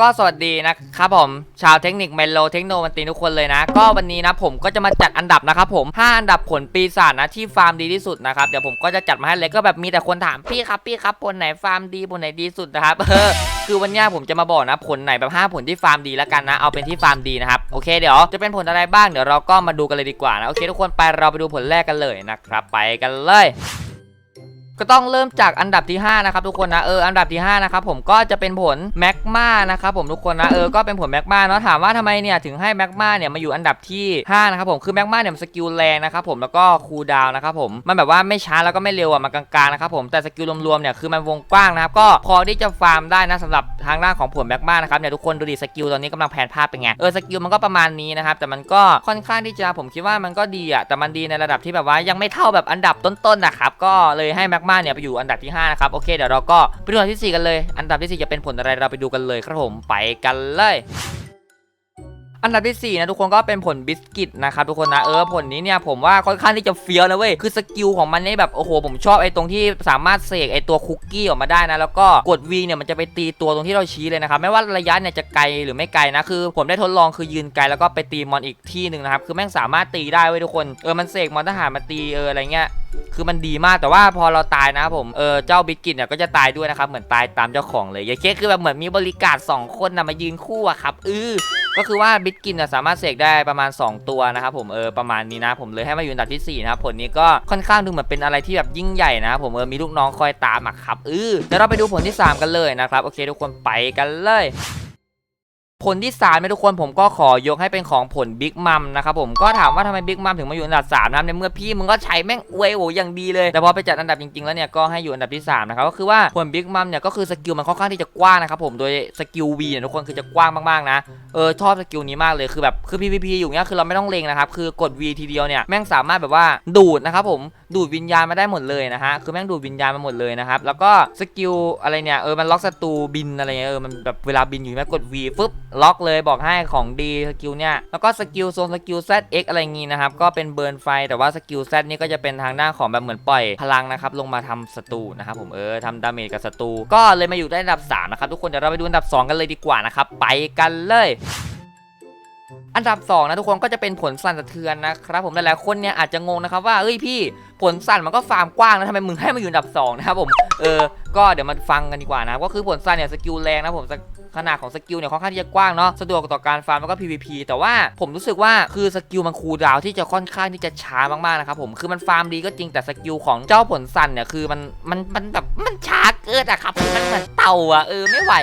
ก็สวัสดีนะครับผมชาวเทคนิคเมโลเทคโนมันตีทุกคนเลยนะ ก็วันนี้นะผมก็จะมาจัดอันดับนะครับผม 5 อันดับผลปีศาจนะที่ฟาร์มดีที่สุดนะครับเดี๋ยวผมก็จะจัดมาให้เลยก็แบบมีแต่คนถามพี่ครับพี่ครับผลไหนฟาร์มดีผลไหนดีสุดนะครับเออคือวันนี้ผมจะมาบอกนะผลไหนแบบ 5 ผลที่ฟาร์มดีแล้วกันนะเอาเป็นที่ฟาร์มดีนะครับโอเคเดี๋ยวจะเป็นผลอะไรบ้างเดี๋ยวเราก็มาดูกันเลยดีกว่านะโอเคทุกคนไปเราไปดูผลแรกกันเลยนะครับไปกันเลย ก็ต้องเริ่มจากอันดับที่ 5 นะครับทุกคนนะเอออันดับที่ 5 นะครับผมก็จะเป็นผลแมกมานะครับผมทุกคนนะเออก็เป็นผลแมกมาเนาะถามว่าทำไมเนี่ยถึงให้แมกมาเนี่ยมาอยู่อันดับที่5นะครับผมคือแมกมาเนี่ยมันสกิลแรงนะครับผมแล้วก็คูลดาวน์นะครับผมมันแบบว่าไม่ช้าแล้วก็ไม่เร็วอะมันกลางๆนะครับผมแต่สกิลรวมๆเนี่ยคือมันวงกว้างนะครับก็พอที่จะฟาร์มได้นะสำหรับทางด้านของผลแมกมานะครับเนี่ยทุกคนดูดิสกิลตอนนี้กำลังแผนภาพเป็นไงเออสกิลมันก็ประมาณนี้นะครับแต่มันก็ค่อนข้างที่จะผมคิดว่ามันก็ดีอะแต่มันดีในระดับที่แบบว่ายังไม่เท่าแบบอันดับต้นๆนะครับก็เลยให้แมกมาเนี่ยไปอยู่อันดับที่5นะครับโอเคเดี๋ยวเราก็ไปดูอันดับที่ 4 กันเลย อันดับที่ 4 จะเป็นผลอะไรเราไปดูกันเลยครับผมไปกันเลย อันดับที่4นะทุกคนก็เป็นผลบิสกิตนะครับทุกคนนะเออผลนี้เนี่ยผมว่าค่อนข้างที่จะเฟี้ยวนะเว้ยคือสกิลของมันนี่แบบโอ้โหผมชอบไอ้ตรงที่สามารถเสกไอ้ตัวคุกกี้ออกมาได้นะแล้วก็กด V เนี่ยมันจะไปตีตัวตรงที่เราชี้เลยนะครับไม่ว่าระยะเนี่ยจะไกลหรือไม่ไกลนะคือ ผมได้ทดลองคือยืนไกลแล้วก็ไปตีมอนอีกที่หนึ่งนะครับคือแม่งสามารถตีได้เว้ยทุกคนเออมันเสกมอนทหารมาตีเอออะไรเงี้ยคือมันดีมากแต่ว่าพอเราตายนะผมเออเจ้าบิสกิตเนี่ยก็จะตายด้วยนะครับเหมือนตายตามเจ้าของเลยอย่าเคสคือแบบเหมือนมีบริการ2คนนะมายืนคู่อะครับเออ ก็คือว่าบิ๊กินสามารถเสกได้ประมาณ 2 ตัวนะครับผมเออประมาณนี้นะ ผมเลยให้มาอยู่อันดับที่4นะครับผลนี้ก็ค่อนข้างดูเหมือนเป็นอะไรที่แบบยิ่งใหญ่นะครับผมเออมีลูกน้องคอยตามอะครับเออเดี๋ยวเราไปดูผลที่ 3 กันเลยนะครับโอเค ทุกคนไปกันเลย ผลที่3ามทุกคนผมก็ขอยกให้เป็นของผลบิ๊กมัมนะครับผมก็ถามว่าทำไมบิ๊กมัมถึงมาอยู่อันดับ3นะในเมื่อพี่มึงก็ใช้แม่งอวยโออย่างดีเลย แต่พอไปจัดอันดับจริงๆแล้วเนี่ยก็ให้อยู่อันดับที่3นะครับก็คือว่าผลบิ๊กมัมเนี่ยก็คือสกิลมันค่อนข้างที่จะกว้างนะครับผมโดยสกิล V เนี่ยทุกคนคือจะกว้างมากๆนะเออชอบสกิลนี้มากเลยคือแบบคือ PVP อยู่เนี้ยคือเราไม่ต้องเลงนะครับคือกด V ทีเดียวเนี่ยแม่งสามารถแบบว่าดูดนะครับผมดูดวิญญาณมาได้หมดเลยนะฮะคือแม่งดูดวิญญาณมาหมดเลยนะครับแล้วก็สกิลอะไรเนี่ยเออมันล็อกศัตรูบินอะไรเงี้ยเออมันแบบเวลาบินอยู่แม่งกด V ฟึบล็อกเลยบอกให้ของดีสกิลเนี่ยแล้วก็สกิลโซนสกิล ZX อะไรงี้นะครับก็เป็นเบิร์นไฟแต่ว่าสกิล Z นี่ก็จะเป็นทางด้านของแบบเหมือนปล่อยพลังนะครับลงมาทำศัตรูนะครับผมเออทำดาเมจกับศัตรูก็เลยมาอยู่ได้อันดับ3นะครับทุกคนเดี๋ยวเราไปดูอันดับ 2 กันเลยดีกว่านะครับไปกันเลยอันดับ2นะทุกคนก็จะเป็นผลสั่นสะเทือนนะครับผมหลายๆคนเนี่ยอาจจะงงนะครับว่าเอ้ยพี่ผลสั่นมันก็ฟาร์มกว้างนะทำไมมึงให้มาอยู่อันดับ2นะครับผมเออก็เดี๋ยวมาฟังกันดีกว่านะก็คือผลสั่นเนี่ยสกิลแรงนะผมขนาดของสกิลเนี่ยค่อนข้างที่จะกว้างเนาะสะดวกต่อการฟาร์มแล้วก็ PVP แต่ว่าผมรู้สึกว่าคือสกิลมันคูดาวที่จะค่อนข้างที่จะช้ามากๆนะครับผมคือมันฟาร์มดีก็จริงแต่สกิลของเจ้าผลสั่นเนี่ยคือมันมันมันแบบมันช้าเกินอะครับมันเหมือนเต่าอะเออไม่ไหว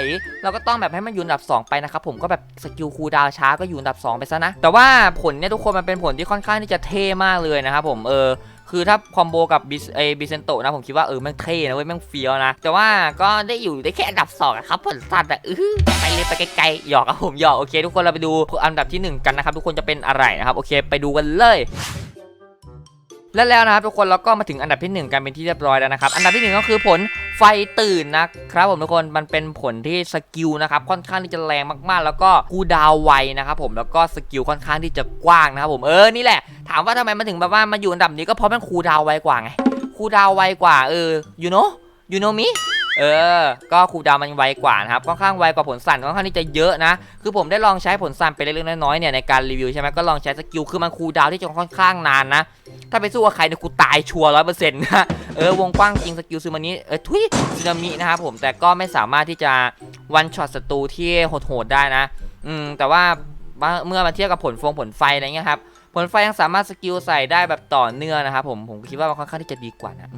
เราก็ต้องแบบให้มันอยู่อันดับ 2 ไปนะครับผมก็แบบสกิลคูดาวช้าก็อยู่อันดับ 2 ไปซะนะแต่ว่าผลเนี่ยทุกคนมันเป็นผลที่ค่อนข้างที่จะเท่มากเลยนะครับผมเออ คือถ้าคอมโบกับบิสเอบิเซนโตนะผมคิดว่าเออแม่งเท่นะเว้ยแม่งเฟี้ยวนะแต่ว่าก็ได้อยู่ได้แค่อันดับ2อะครับผลสัตว์อะเออไปเลยไปไกลๆหยอกครับผมหยอกโอเคทุกคนเราไปดูอันดับที่หนึ่งกันนะครับทุกคนจะเป็นอะไรนะครับโอเคไปดูกันเลยและแล้วนะครับทุกคนเราก็มาถึงอันดับที่ 1 กันเป็นที่เรียบร้อยแล้วนะครับ อันดับที่ 1 ก็คือผลไฟตื่นนะครับผมทุกคนมันเป็นผลที่สกิลนะครับค่อนข้างที่จะแรงมากๆ แล้วก็คูดาวไวนะครับผมแล้วก็สกิลค่อนข้างที่จะกว้างนะครับผมเออนี่แหละามว่าทำไมมันถึงแบบว่ามาอยู่อันดับนี้ก็เพราะมันคูดาวไวกว่าไงคูดาวไวกว่าเออ you know you know me เออ ก็คูดาวมันไวกว่านะครับ ค่อนข้างไวกว่าผลสั่นค่อนข้างที่จะเยอะนะ คือผมได้ลองใช้ผลสั่นไปเล็กๆน้อยๆเนี่ยในการรีวิวใช่ไหมก็ลองใช้สกิล คือมันคูดาวที่จะค่อนข้างนานนะ ถ้าไปสู้กับใครเนี่ยกูตายชัวร์ร้อยเปอร์เซ็นต์นะ เออ วงกว้างจริงสกิลซึมานี้ เออทุยซึนามินะครับผม แต่ก็ไม่สามารถที่จะวันช็อตศัตรูที่โหดๆได้นะ อืม แต่ว่าเมื่อมาเทียบกับผลฟงผลไฟอะไรเงี้ยครับ ผลไฟยังสามารถสกิลใส่ได้แบบต่อเนื่องนะครับผมผมคิดว่ามันค่อนข้างที่จะดีกว่านะ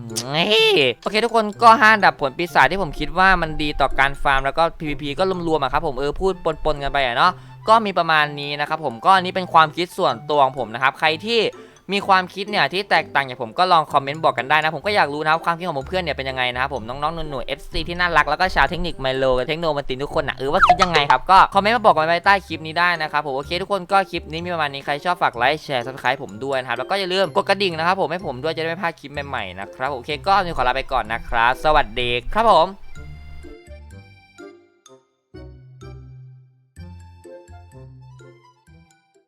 โอเคทุกคนก็ห้าดับผลปีศาจที่ผมคิดว่ามันดีต่อการฟาร์มแล้วก็ PVP ก็รวมๆอะครับผมเออพูดปนๆกันไปอะเนาะก็มีประมาณนี้นะครับผมก็อันนี้เป็นความคิดส่วนตัวของผมนะครับใครที่ มีความคิดเนี่ยที่แตกต่างจากผมก็ลองคอมเมนต์บอกกันได้นะ ผมก็อยากรู้นะคความคิดของผมเพื่อนเนี่ยเป็นยังไงนะครับผมน้องๆหนูๆ FC ที่น่ารักแล้วก็ชาวเทคนิคไมโลกับเทคโนมันตินทุกคนนะเออว่าคิดยังไงครับก็คอมเมนต์มาบอกกันไว้ใต้คลิปนี้ได้นะครับผมโอเคทุกคนก็คลิปนี้มีประมาณนี้ใครชอบฝากไลค์แชร์ซับสไครต์ผมด้วยนะครับแล้วก็อย่าลืมกดกระดิ่งนะครับผมให้ผมด้วยจะได้ไม่พลาดคลิปใหม่ๆนะครับโอเคก็ขอลาไปก่อนนะครับสวัสดีครับผม